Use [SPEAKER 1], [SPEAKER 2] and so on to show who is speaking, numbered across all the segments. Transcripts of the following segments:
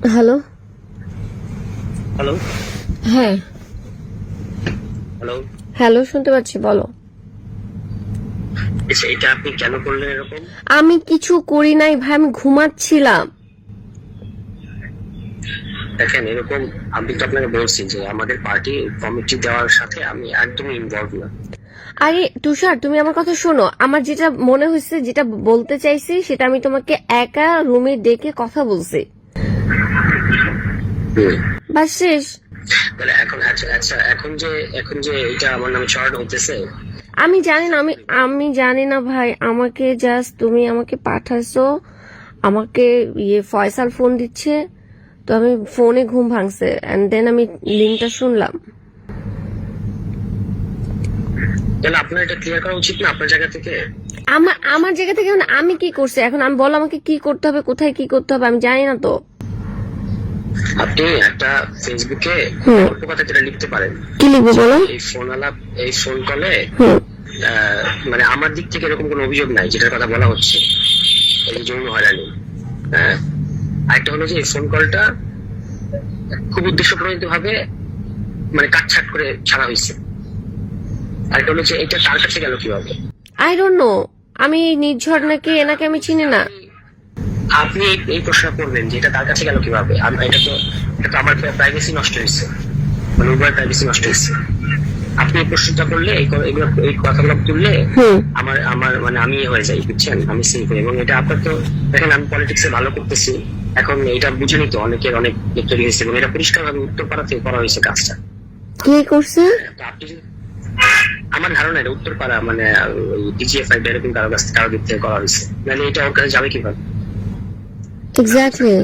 [SPEAKER 1] Hello
[SPEAKER 2] hello
[SPEAKER 1] হ্যাঁ।
[SPEAKER 2] Hello
[SPEAKER 1] hello শুনতে পাচ্ছি বলো।
[SPEAKER 2] আচ্ছা এটা আপনি কেন করলেন এরকম?
[SPEAKER 1] আমি কিছু করি নাই ভাই আমি ঘুমাচ্ছিলাম।
[SPEAKER 2] দেখেন এরকম আমি তো আপনাকে বলছি যে আমাদের পার্টি কমিটি দেওয়ার সাথে আমি একদমই ইনভলভ না।
[SPEAKER 1] আরে তুষার তুমি আমার কথা শোনো। আমার যেটা মনে হয়েছে যেটা বলতে চাইছি সেটা আমি তোমাকে একা রুমে ডেকে কথা বলছি। শেষ।
[SPEAKER 2] তাহলে এখন আচ্ছা আচ্ছা এখন যে এখন যে এটা আমার নামে হতেছে
[SPEAKER 1] আমি জানি না আমি আমি জানি না ভাই আমাকে জাস্ট তুমি আমাকে পাঠাইছো আমাকে ইয়ে ফয়সাল ফোন দিচ্ছে তো আমি ফোনে ঘুম ভাঙছে এন্ড দেন আমি লিঙ্কটা শুনলাম।
[SPEAKER 2] তাহলে আপনার এটা ক্লিয়ার করা উচিত না আপনার জায়গা থেকে?
[SPEAKER 1] আমার আমার জায়গা থেকে এখন আমি কি করছি? এখন আমি বলো আমাকে কি করতে হবে কোথায় কি করতে হবে আমি জানি না তো।
[SPEAKER 2] আপনি একটা ফেসবুকে অল্প কথা যেটা লিখতে পারেন।
[SPEAKER 1] কি লিখব বলো?
[SPEAKER 2] এই ফোন আলাপ এই ফোন কলে মানে আমার দিক থেকে এরকম কোনো অভিযোগ নাই যেটার কথা বলা হচ্ছে। এই যৌন হয়রানি হ্যাঁ? আরেকটা হলো যে এই ফোন কলটা খুব উদ্দেশ্য প্রণীত ভাবে মানে কাটছাট করে ছাড়া হয়েছে। আরেকটা হলো যে এটা তার কাছে গেল কীভাবে?
[SPEAKER 1] আই ডোন্ট নো আমি নির্ঝর নাকি এনাকে আমি চিনি না।
[SPEAKER 2] আপনি এই- প্রশ্ন করবেন যে এটা তার কাছে গেল কীভাবে? এটা তো এটা তো আমার প্রাইভেসি নষ্ট হয়েছে। মানে উভয় প্রাইভেসি নষ্ট হয়েছে। আপনি এই প্রশ্নটা করলে এই এগুলো এই কথাগুলো তুললে আমার আমার মানে আমি ইয়ে হয়ে যাই বুঝছেন? আমি হই এবং এটা আপনার তো দেখেন আমি পলিটিক্সে ভালো করতেছি। এখন এটা বুঝেনি তো অনেকের অনেক ইয়ে হয়েছে। এবং এটা পরিষ্কার ভাবে উত্তর পাড়াতে করা হয়েছে কাজটা।
[SPEAKER 1] কে করছে?
[SPEAKER 2] আপনি আমার ধারণা এটা উত্তর পাড়া মানে ডিজিএফআই এরকম কারও কাছ কারও দিক থেকে করা হয়েছে। মানে এটা ওর কাছে যাবে কীভাবে?
[SPEAKER 1] এক্স্যাক্টলি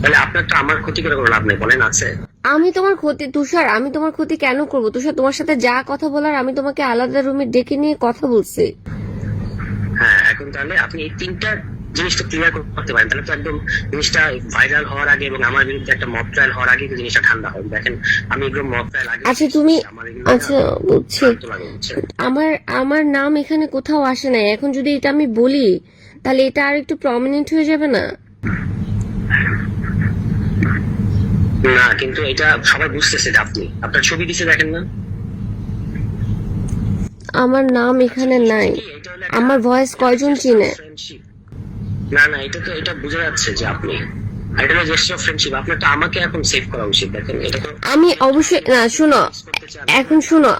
[SPEAKER 2] তাহলে আপনার তো আমার ক্ষতি করে কোনো লাভ নেই বলেন আছে।
[SPEAKER 1] আমি তোমার ক্ষতি তুষার আমি তোমার ক্ষতি কেন করব? তুষার তোমার সাথে যা কথা বলার আমি তোমাকে আলাদা রুমে ডেকে নিয়ে কথা বলছি।
[SPEAKER 2] হ্যাঁ এখন তাহলে আপনি এই তিনটা জিনিসটা ক্লিয়ার করতে পারেন। তাহলে তো একদম জিনিসটা ভাইরাল হওয়ার আগে এবং আমার বিরুদ্ধে একটা মক ট্রায়াল হওয়ার আগে জিনিসটা ঠান্ডা হয়। দেখেন আমি এগুলো মক ট্রায়াল আগে
[SPEAKER 1] আচ্ছা তুমি আচ্ছা বুঝছি। আমার আমার নাম এখানে কোথাও আসে নাই। এখন যদি এটা আমি বলি তাহলে এটা আর একটু প্রমিনেন্ট হয়ে যাবে না?
[SPEAKER 2] না কিন্তু এটা সবাই বুঝতেছে আপনি। আপনার ছবি দিছে দেখেন না?
[SPEAKER 1] আমার নাম এখানে নাই। আমার ভয়েস কয়জন চিনে?
[SPEAKER 2] না না এটা তো এটা বোঝা যাচ্ছে যে আপনি আর এটা হলো জেস্টার ফ্রেন্ডশিপ আপনার তো আমাকে এখন সেভ করা উচিত দেখেন এটা
[SPEAKER 1] আমি অবশ্যই না শুনো এখন শুনো।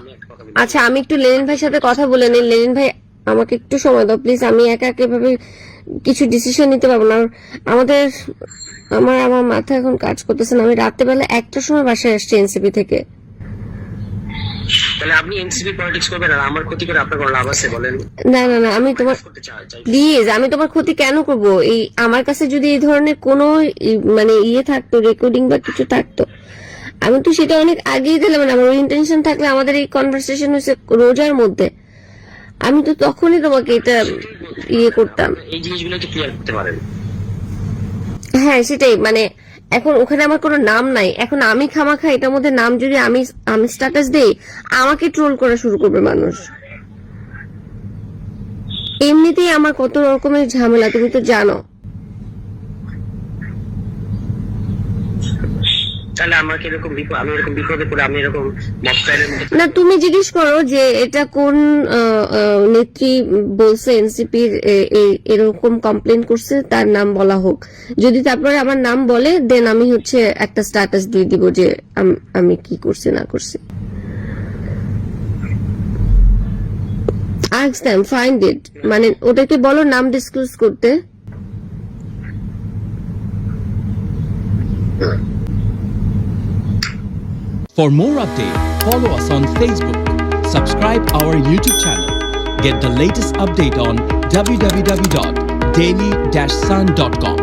[SPEAKER 1] আচ্ছা আমি একটু লেনিন ভাইয়ের সাথে কথা বলে নিই। লেনিন ভাই আমাকে একটু সময় দাও প্লিজ আমি একা একা এভাবে কিছু ডিসিশন নিতে পারব না। আমাদের আমার আমার মাথা এখন কাজ করতেছে না। আমি রাত্রেবেলা একটার সময় বাসায় আসছি এনসিপি থেকে।
[SPEAKER 2] তাহলে আপনি এনসিপি পলিটিক্স করবেন আর আমার ক্ষতি করে আপনার কোনো লাভ আছে বলেন?
[SPEAKER 1] না না না আমি তোমার প্লিজ আমি তোমার ক্ষতি কেন করব? এই আমার কাছে যদি এই ধরনের কোনো মানে ইয়ে থাকতো রেকর্ডিং বা কিছু থাকতো আমি তো সেটা অনেক আগেই দিলাম। মানে আমার ইন্টেনশন থাকলে আমাদের এই কনভারসেশন হয়েছে রোজার মধ্যে। আমি তো তখনই তোমাকে এটা ইয়ে করতাম।
[SPEAKER 2] এই জিনিসগুলো একটু ক্লিয়ার করতে পারেন?
[SPEAKER 1] হ্যাঁ সেটাই। মানে এখন ওখানে আমার কোনো নাম নাই। এখন আমি খামাখা এটার মধ্যে নাম যদি আমি আমি স্ট্যাটাস দেই আমাকে ট্রোল করা শুরু করবে মানুষ। এমনিতেই আমার কত রকমের ঝামেলা তুমি তো জানো।
[SPEAKER 2] তাহলে আমাকে এরকম বিপদ আমি এরকম বিপদে পড়ে, আমি এরকম
[SPEAKER 1] না, তুমি জিজ্ঞেস করো যে এটা কোন নেত্রী বলছে এনসিপির এরকম কমপ্লেন করছে, তার নাম বলা হোক। যদি তারপরে আমার নাম বলে দেন আমি হচ্ছে একটা স্ট্যাটাস দিয়ে দিব যে আমি কি করছি, না করছি। Ask them, find it মানে ওটাকে বলো নাম ডিসক্লোজ করতে।
[SPEAKER 3] For more update, follow us on Facebook, subscribe our YouTube channel, get the latest update on www.daily-sun.com